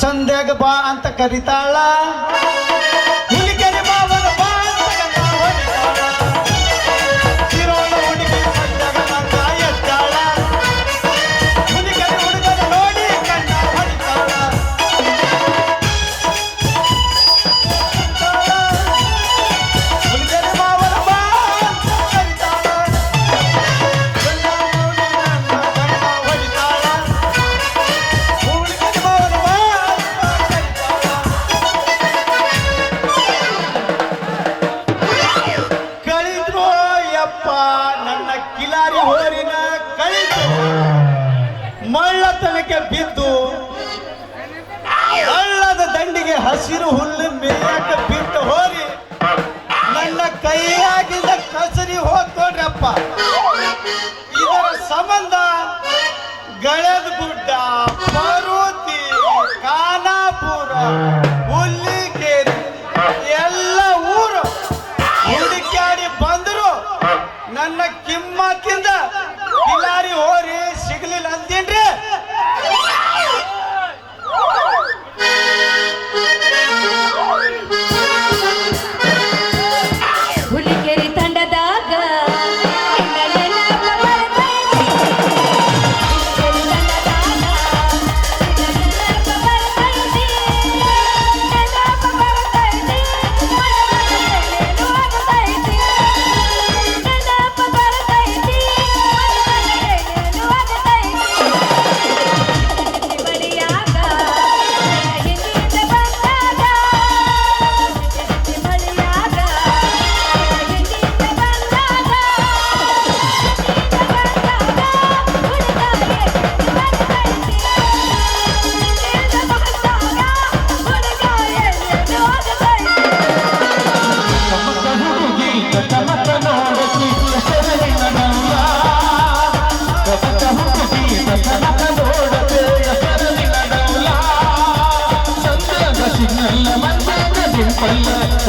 ಸಂಧ್ಯಾಗ ಬಾ ಅಂತ ಕರಿತಾಳ.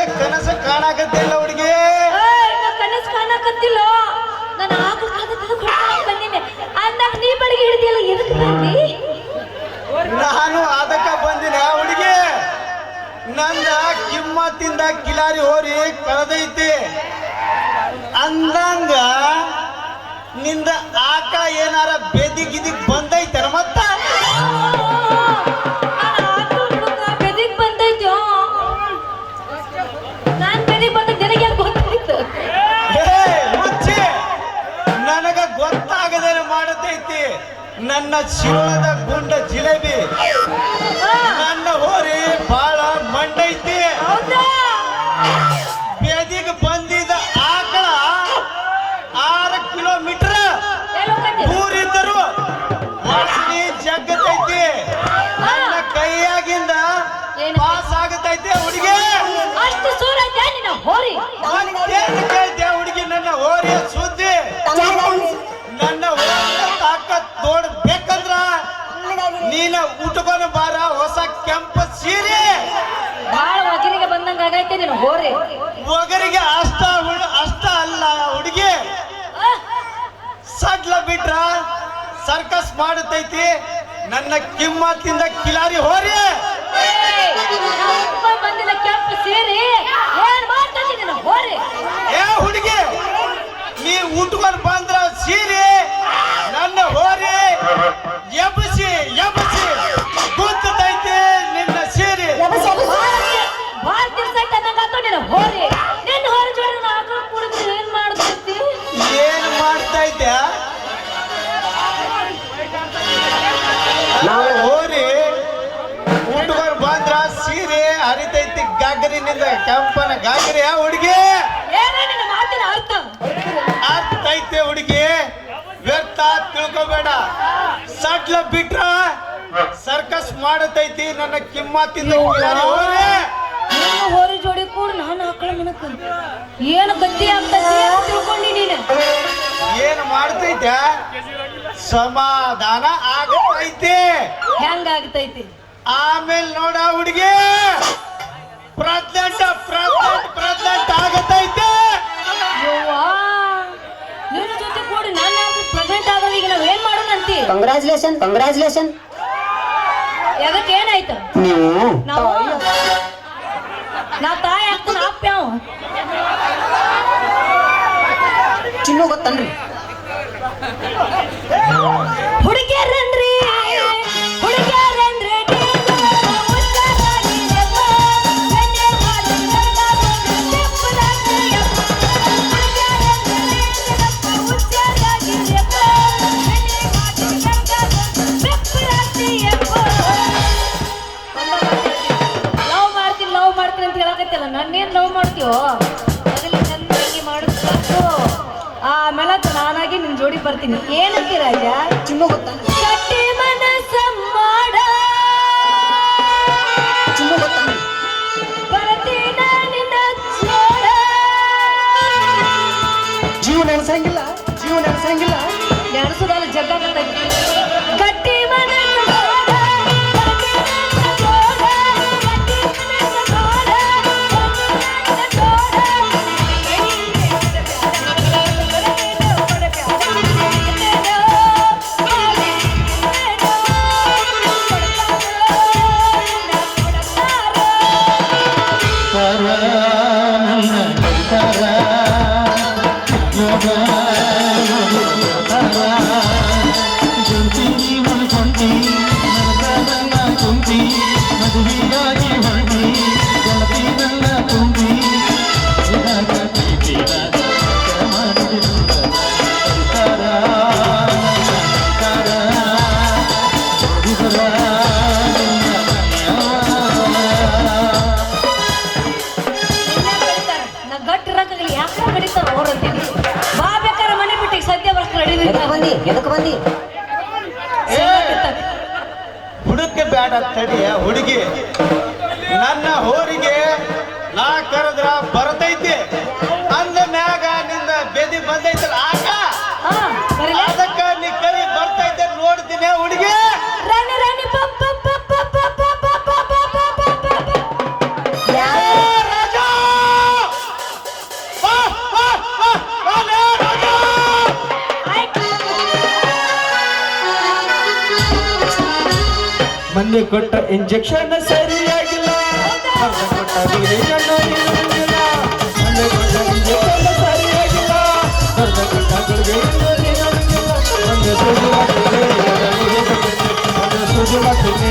ನನಗೆ ಕನಸ ಕಾಣಕತ್ತಿಲ್ಲ ಹುಡುಗಿ. ಕನಸು ಕಾಣಕತ್ತಿಲ್ಲ. ನಾನು ಆಗ ಬಂದಿನಿ ಅಂದಾಗ ನೀ ಬಳಿಗೆ ಹಿಡಿದಿಲ್ಲ ಎದಕ್ಕೆ ಬಂದಿ? ನಾನು ಅದಕ್ಕ ಬಂದಿನ ಹುಡುಗಿ. ನನ್ನ ಕಿಮ್ಮತ್ತಿಂದ ಕಿಲಾರಿ ಹೋರಿ ಕಳೆದೈತಿ. ಅಂದಂಗ ನಿಂದ ಆಕ ಏನಾರ ಬೆದಿಗಿದಿಗ್ ಬಂದೈತೆ ಮತ್ತ? ನನ್ನ ಶಿವದ ಗುಂಡ ಜಿಲೇಬಿ. ನನ್ನ ಹೋರಿ ಬಾ ಹೋರಿ. ಒಗರಿಗೆ ಅಷ್ಟ ಅಷ್ಟ ಅಲ್ಲ ಹುಡುಗಿ. ಸಡ್ಲ ಬಿಟ್ರ ಸರ್ಕಸ್ ಮಾಡುತ್ತೈತಿ. ನನ್ನ ಕಿಮ್ಮತ್ತಿಂದ ಕಿಲಾರಿ ಹೋರಿ. ಹೋರಿ. ಏ ಹುಡುಗಿ ನೀ ಉಟ್ಕೊಂಡು ಬಂದ್ರ ಸೀರಿ. ನನ್ನ ಹೋರಿ. ಎಬ್ಬಿಸಿ ಎಬ್ಬಿಸಿ. ನಿನ್ನಿಂದ ಕೆಂಪನ ಗಾಗರಿ ಹುಡುಗಿ. ನಿನ್ನ ಅರ್ಥ? ಐತೆ ಹುಡುಗಿ. ವ್ಯರ್ಥ ತಿಳ್ಕೊಬೇಡ. ಸಟ್ಲ ಬಿಟ್ರ ಸರ್ಕಸ್ ಮಾಡತೈತಿ. ನನ್ನ ಕಿಮ್ಮತ್ತಿಂದ ಹೋರಿ ಜೋಡಿ ಕೂಡ ನಾನು ಆಕಳ ಮನಕ ಏನು ಗತಿ ಆಗ್ತೈತಿ ಅಂತ ತಿಳ್ಕೊಂಡಿ ನೀನು. ಏನು ಮಾಡ್ತೈತೆ? ಸಮಾಧಾನ ಆಗತೈತಿ. ಹೆಂಗಾಗ್ತೈತಿ ಆಮೇಲೆ ನೋಡ ಹುಡುಗಿ. ಪ್ರೆಗ್ನೆಂಟ್ ಪ್ರೆಗ್ನೆಂಟ್ ಪ್ರೆಗ್ನೆಂಟ್ ಆಗತೈತೆ. ನಿನ್ನ ಜೊತೆ ಕೂಡಿ ನಾನು ಪ್ರೆಸೆಂಟ್ ಆಗೋದು ಈಗ ನಾವು ಏನ್ ಮಾಡೋಣ ಅಂತಿ ಕಂಗ್ರಾಚುಲೇಷನ್ ಕಂಗ್ರಾಚುಲೇಷನ್ ಎದಕ್ಕೆ ಏನಾಯ್ತು ನೀವು? ನಾವು? ನಾವ್ ತಾಯಿ ಆಗ್ತಾನ ಆಪ್ಯಾವ ಚಿನ್ನು ಗೊತ್ತನ್ರಿ. ಹುಡುಗಿಯರಂದ್ರಿ ಮಾಡ್ತೀವೋ ಮೊದಲು ಚೆನ್ನಾಗಿ ಮಾಡಿಸ್ಬೇಕು ಆಮೇಲೆ ನಾನಾಗಿ ನಿನ್ ಜೋಡಿ ಬರ್ತೀನಿ. ಏನಕ್ಕೆ ರಾಜ ಚಿನ್ನ ಗೊತ್ತನ್ರಿ ಹುಡುಗಿ? ನನ್ನ ಹೋರಿಗೆ ನಾ ಕರೆದ್ರ ಬರ್ತೈತಿ? ಮನ್ನೆ ಕೊಟ್ಟ ಇಂಜೆಕ್ಷನ್ ಸರಿಯಾಗಿಲ್ಲ. ಸುಜುಮಟ್ಟಿಗೆ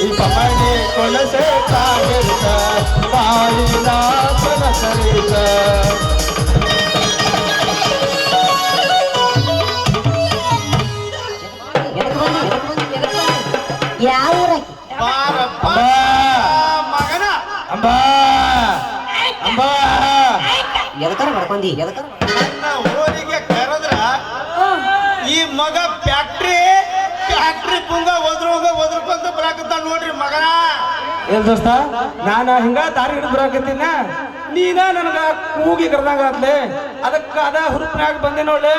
ಮನೆ ಕೊಲಸೆ ಕಾಯಸ ಬಾಳಿನ ಕೊಲಸರಿಸ ಯಾವ ಮಗನ ಅಂಬಾ ಮಾಡ್ಕೊಂಡಿ? ಎದಕಾರ ನನ್ನ ಊರಿಗೆ ಈ ಮಗ ಫ್ಯಾಕ್ಟ್ರಿ ಫ್ಯಾಕ್ಟ್ರಿ ಪುಂಗ ಒದ್ರೋಗ ಒದ್ರಕೊಂತ ಬರಾಕತ್ತ ನೋಡ್ರಿ ಮಗನ. ಏನ್ ದೋಸ್ತ ನಾನ ಹಿಂಗ ದಾರಿ ಹಿಡಿದು ಬರಾಕತ್ತೀನ. ನೀನ ನನಗ ಕೂಗಿ ಕರ್ದಂಗ ಆತ್ಲೆ ಅದಕ್ಕ ಅದ ಹುರುಪ್ನ್ಯಾಗ ಬಂದೆ ನೋಡ್ಲೆ.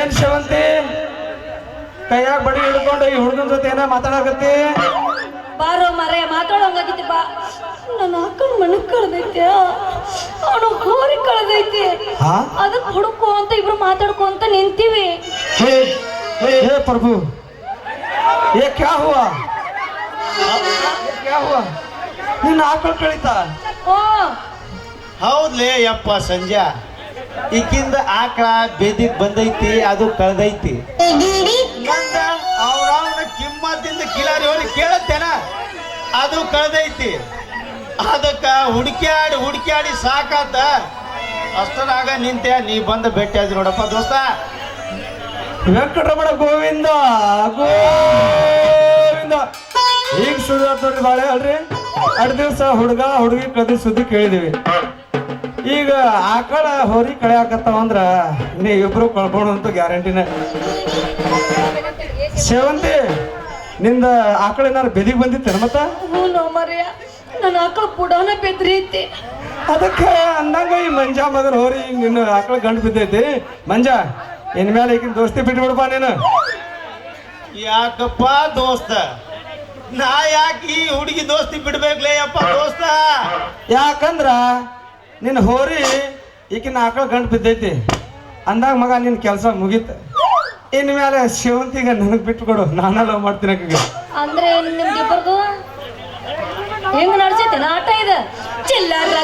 ಏನ್ ಶವಂತಿ? ಕೈಯಾಗ ಬಡಿ ಹಿಡ್ಕೊಂಡು ಈ ಹುಡುಗನ ಜೊತೆ ಏನ ಮಾತಾಡಕತ್ತಿ? ಬಾರೋ ಮರೆ ಮಾತಾಡೋಂಗಾಗಿತ್ತು ಬಾ. ನನ್ನ ಅಕ್ಕನ ಮನ ಕಳ್ದೈತೆ. ಅವನು ಕೋರಿ ಕಳ್ದೈತಿ. ಹಾ? ಅದಕ್ಕೆ ಹುಡುಕು ಅಂತ ಇಬ್ರು ಮಾತಾಡ್ಕೊಂತ ನಿಂತೀವಿ. हे हे प्रभु ये क्या हुआ ये क्या हुआ ನಿನ್ನ ಆಕಳು ಕಳಿತಾ ಓ ಹೌದ್ಲೇ ಯಪ್ಪ ಸಂಜೆ ಈಕಿಂದ ಆಕಳ ಬೇದಿಗ್ ಬಂದೈತಿ ಅದು ಕಳ್ದೈತಿ ಮಂದ ಅವ್ರವ್ನ ಕಿಮ್ಮತ್ತಿಂದ ಕಿಲಾರಿ ಹೋಗಿ ಕೇಳತ್ತೇನ ಅದು ಕಳ್ದೈತಿ ಅದಕ್ಕ ಹುಡುಕ್ಯಾಡಿ ಹುಡುಕ್ಯಾಡಿ ಸಾಕಾತ ಅಷ್ಟರಾಗ ನಿಂತೆ ನೀ ಬಂದ ಭೇಟಿ ಆದ್ರಿ ನೋಡಪ್ಪ ದೋಸ್ತ ವೆಂಕಟರಮಣ ಗೋವಿಂದ ಗೋವಿಂದ. ಈಗ ಸುದ್ದಿ ಆಗ್ತದ್ರಿ ಬಾಳೆ ಅಲ್ರಿ? ಎರಡು ದಿವಸ ಹುಡುಗ ಹುಡುಗಿ ಕದಿ ಸುದ್ದಿ ಕೇಳಿದೀವಿ. ಈಗ ಆಕಳ ಹೋರಿ ಕಳೆಯಾಕತ್ತಾವ ಅಂದ್ರ ನೀ ಇಬ್ರು ಕಳ್ಕೊಂಡು ಅಂತ ಗ್ಯಾರಂಟಿನ. ಸೇವಂತಿ ನಿಂದ ಆಕಳ ಏನಾರು ಬೆದಿಗೆ ಬಂದಿತ್ತೇನ ಮತ್ತ? ನನ್ನ ಆಕಳ ಪುಡಾನ ಬೆದ್ರೈತಿ. ಅದಕ್ಕೆ ಅಂದಂಗ ಈ ಮಂಜ ಮಗನ ಹೋರಿ ನಿನ್ನ ಆಕಳ ಗಂಡು ಬಿದ್ದೈತಿ. ಮಂಜ ಇನ್ಮೇಲೆ ಈಗಿನ ದೋಸ್ತಿ ಬಿಟ್ಬಿಡ್ಬಾ ನೀನು. ಯಾಕಪ್ಪ ದೋಸ್ತ? ನಾ ಯಾಕೆ ಈ ಹುಡುಗಿ ದೋಸ್ತಿ ಬಿಡ್ಬೇಕ್ಲೇ ಅಪ್ಪ ದೋಸ್ತ? ಯಾಕಂದ್ರ ನಿನ್ನ ಹೋರಿ ಈಕಿನ ಆಕಳ ಗಂಟು ಬಿದ್ದೈತಿ. ಅಂದಾಗ ಮಗ ನಿನ್ನ ಕೆಲಸ ಮುಗೀತ. ಇನ್ಮೇಲೆ ಶಿವಂತಿಗ ನನಗೆ ಬಿಟ್ಕೊಡು. ನಾನೆಲ್ಲ ಮಾಡ್ತೀನಿ ಆಕಿಗೆ. ಅಂದ್ರೆ ಹೆಂಗ್ ನಡ್ಸೈತೆ ಆಟ ಇದೆ? ಚಿಲ್ಲರ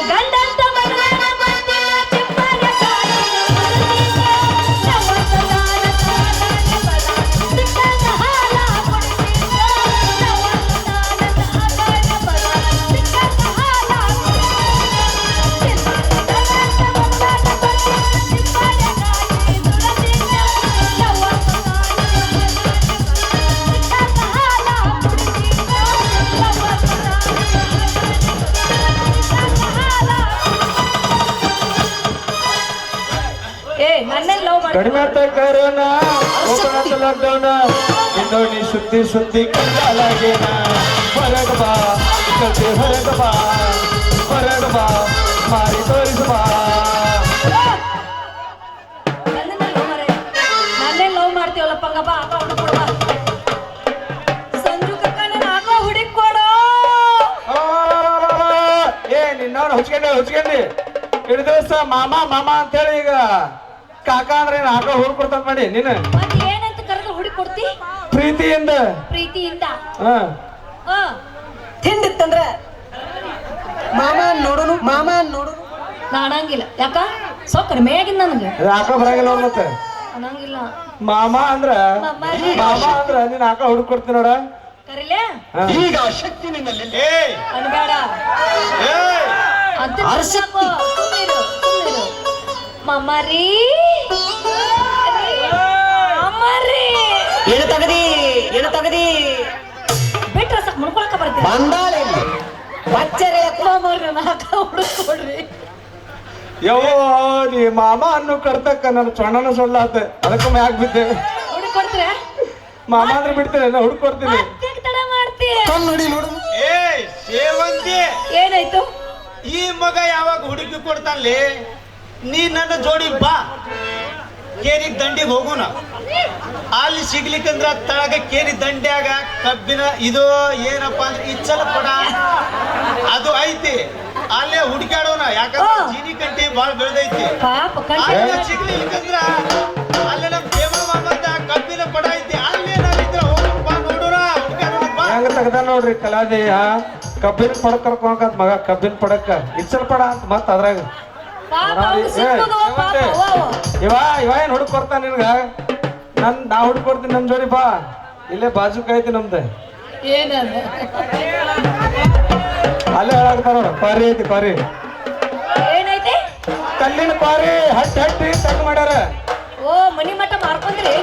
ಆತ ಕರೋನಾ ಓಪನ್ ಲಾಕ್ಡೌನ್ ಇನ್ನು ನೀ ಸುದ್ದಿ ಸುದ್ದಿ ಕಂಡಾಲಾಗೇನ ಹೊರಗ ಬಾ ಕತೆ ಹೊರಗ ಬಾ ಹೊರಗ ಬಾ ಮಾರಿ ತೋರಿಸ ಬಾ ನನ್ನೆಲ್ಲ ಲವ್ ಮಾರೆ ನನ್ನೇ ಲವ್ ಮಾಡ್ತೀವಲ್ಲ ಪಂಗಪ್ಪ ಆಕ ಹುಡುಗ ಕೊಡುವ ಸಂಜು ಕಕ್ಕ ನನ್ನ ಆಕ ಹುಡುಕ್ ಕೊಡು ಆ, ಏ ನಿನ್ನವ್ರು ಹುಚ್ಕೊಂಡೆ ಹುಚ್ಕೊಂಡಿ ಇಡೀ ದಿವಸ ಮಾಮ ಮಾಮ ಅಂತೇಳಿ ಈಗ ಕಾಕ ಅಂದ್ರೆ ಏನ್ ಆಕಳ ಹುಡುಕ್ ಕೊಡ್ತಾನ ಮಾಡಿ ನೀನು? ಮತ್ತೆ ಏನಂತ ಕರೆದು ಹುಡುಕ್ ಕೊಡ್ತಿ? ಪ್ರೀತಿಯಿಂದ? ಪ್ರೀತಿಯಿಂದ? ಹಾ. ಹ. ತಿಂದಿತ್ತಂದ್ರ? ಮಾಮ ನೋಡುನು ಮಾಮ ನೋಡುನು. ನಾಡಂಗಿಲ್ಲ. ಯಾಕ? ಸೊ ಕಡಿಮೆ ಆಗಿದ್ ನನಗೆ. ಆಕಳ ಬರಂಗಿಲ್ಲ ನೋಡ್ ಮತ್ತೆ. ಅನ್ನಂಗಿಲ್ಲ. ಮಾಮ ಅಂದ್ರ? ಮಮ್ಮರಿ. ಮಾಮ ಅಂದ್ರ? ನೀನ್ ಆಕಳ ಹುಡುಕ್ ಕೊಡ್ತೀನಿ ನೋಡ. ಕರಿಲೆ? ಹಾ. ಅನ್ಬೇಡ. ಏಯ್ ಅಂತ ಸಾಕು ಸುಮ್ನಿರು ಸುಮ್ನಿರು ಮಮ್ಮರಿ ಮಮರಿ. ಏನು ತಗದಿ ಏನು ತಗದಿ. ಬಿಟ್ರ ಸಾಕು ಮುಡ್ಕೊಳಕ ಬರ್ತೀನಿ ಬಂದಾಳೆ ಇಲ್ಲಿ. ಬಚ್ಚರೆ. ಮಾಮವ್ರ ನಾಕ ಹುಡುಕ್ ಕೊಡ್ರಿ ಯವ್ವ ನೀ ಮಾಮ ಅನ್ನು ಕರ್ತಕ್ಕ ನನ್ನ ಚೊಣ್ಣನ ಸೊಳ್ಳಾತ. ಅದಕ್ಕೆ ಮ್ಯಾಗ ಬಿದ್ದೆ. ಹುಡುಕ್ ಕೊಡ್ತೀರ ಮಾಮ ಅಂದ್ರೆ ಬಿಡ್ತೇನೆ ನಾ ಹುಡುಕ್ ಕೊಡ್ತೀನಿ ಮತ್ತೆ ತಡ ಮಾಡ್ತೀಯ ನೋಡಿ ನೋಡು. ಏಯ್ ಸೇವಂತಿ. ಏನಾಯ್ತು? ಈ ಮಗ ಯಾವಾಗ ಹುಡುಕಿ ಕೊಡ್ತಾನಲ್ಲಿ ನೀ ನನ್ನ ಜೋಡಿ ಬಾ. ಕೇರಿ ದಂಡಿಗೆ ಹೋಗೋಣ ಅಲ್ಲಿ ಸಿಗ್ಲಿಕ್ಕಂದ್ರ ತಳಗ ಕೇರಿ ದಂಡ್ಯಾಗ ಕಬ್ಬಿನ ಇದು ಏನಪ್ಪ ಅಂದ್ರೆ ಇಚ್ಚಲ ಪಡ ಅದು ಐತಿ. ಅಲ್ಲೇ ಹುಡುಕಾಡೋಣ ಯಾಕಂದ್ರೆ. ಚೀನಿ ಕಂಟಿ ಬಾಳ ಬೆಳೆದೈತಿ. ಸಿಗ್ಲಿಕ್ಕಂದ್ರ ಅಲ್ಲೇ ನಮ್ ಕಬ್ಬಿನ ಪಡ ಐತಿ. ಅಲ್ಲೇ ನಾವಿದ್ರ ನೋಡೋಣ ಹೆಂಗ ತೆಗ್ದ ನೋಡ್ರಿ ಕಲಾದೇಯ ಕಬ್ಬಿನ ಪಡಕ್ ಕರ್ಕೊಂಡ್ ಮಗ ಕಬ್ಬಿನ ಪಡಕ್ಕ. ಇಚ್ಚಲ್ ಪಡ ಅಂತ ಮತ್ತ ಅದ್ರಾಗ. ಇವ ಇವ ಏನ್ ಹುಡುಕ್ ಕೊಡ್ತಾನ ನಿನ್ಗ? ನನ್ ನಾ ಹುಡುಕ್ ಕೊಡ್ತೀನಿ ನಮ್ ಜೋಡಿ ಬಾ. ಇಲ್ಲೇ ಬಾಜು ಕಾಯ್ತಿ ನಮ್ದು. ಅಲ್ಲೇ ಹೇಳ್ತಾರ ನೋಡು ಪಾರಿ ಐತಿ ಪಾರಿ. ಏನೈತಿ? ಕಲ್ಲಿನ ಪಾರಿ ಹಟ್ಟಿ ಹಟ್ಟಿ ತಗ್ ಮಾಡ್ಯಾರ. ಓ ಮನಿ ಮಠ ಮಾರ್ಕೊಂಡ್ರಿ.